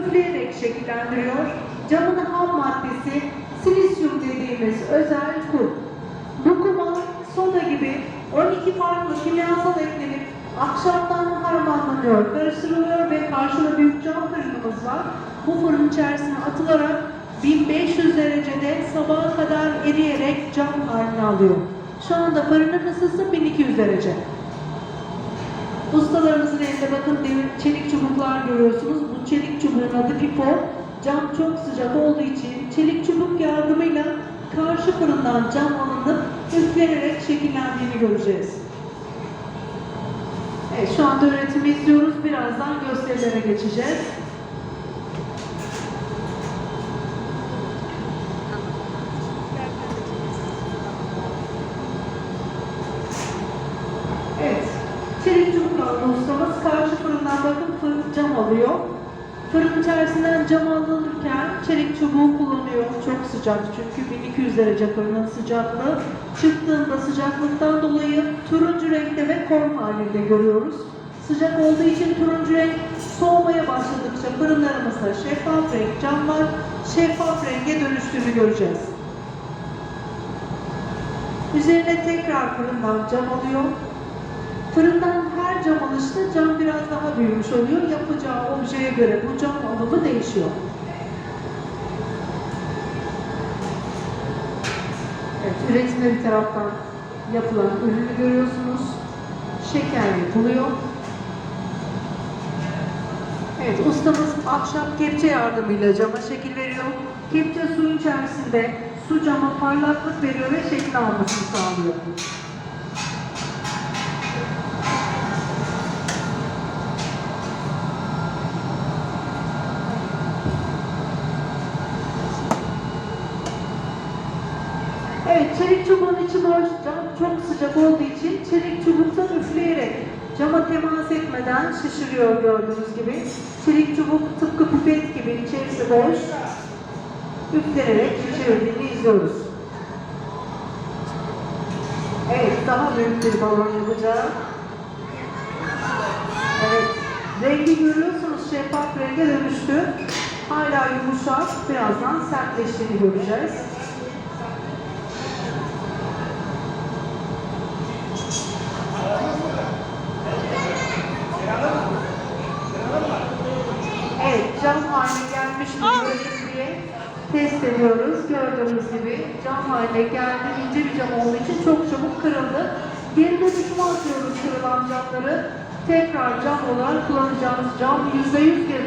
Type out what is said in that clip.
üfleyerek şekillendiriyor. Camın ham maddesi silisyum dediğimiz özel kum. Bu kuma soda gibi 12 farklı kimyasal eklenip ahşaptan harmanlanıyor, karıştırılıyor ve karşıda büyük cam fırınımız var. Bu fırın içerisine atılarak 1500 derecede sabaha kadar eriyerek cam haline alıyor. Şu anda fırının ısısı 1200 derece. Ustalarımızın elinde bakın çelik çubuklar görüyorsunuz. Çelik çubuğun adı pipo. Cam çok sıcak olduğu için çelik çubuk yardımıyla karşı fırından cam alınıp üflenerek şekillendiğini göreceğiz. Evet, şu anda üretimi izliyoruz. Birazdan gösterilere geçeceğiz. Evet. Çelik çubuk ustamız. Karşı fırından bakın cam alıyor. Fırın içerisinden cam alınırken çelik çubuğu kullanıyor. Çok sıcak çünkü 1200 derece fırının sıcaklığı. Çıktığında sıcaklıktan dolayı turuncu renkte ve korm halinde görüyoruz. Sıcak olduğu için turuncu renk soğumaya başladıkça fırınlarımızda şeffaf renk camlar şeffaf renge dönüştüğünü göreceğiz. Üzerine tekrar fırından cam alıyor. Fırından her cam alışta cam biraz daha büyümüş oluyor. Yapacağı objeye göre bu cam alımı değişiyor. Evet, üretime bir taraftan yapılan ürünü görüyorsunuz. Şeker yapılıyor. Evet, ustamız ahşap kepçe yardımıyla cama şekil veriyor. Kepçe suyun içerisinde su cama parlaklık veriyor ve şekil almasını sağlıyor. Evet, çelik çubuğun içi boş, cam çok sıcak olduğu için çelik çubuktan üfleyerek cama temas etmeden şişiriyor gördüğünüz gibi. Çelik çubuk tıpkı pipet gibi içerisi boş, üflenerek şişirildiğini izliyoruz. Evet, daha büyük bir balon yapacağız. Evet, rengi görüyorsunuz şeffaf renge dönüştü. Hala yumuşak, birazdan sertleştiğini göreceğiz. Ediyoruz. Gördüğünüz gibi cam haline geldi. İnce bir cam olduğu için çok çabuk kırıldı. Geri dönüşüme atıyoruz kırılan camları. Tekrar cam olarak kullanacağımız cam %100 geri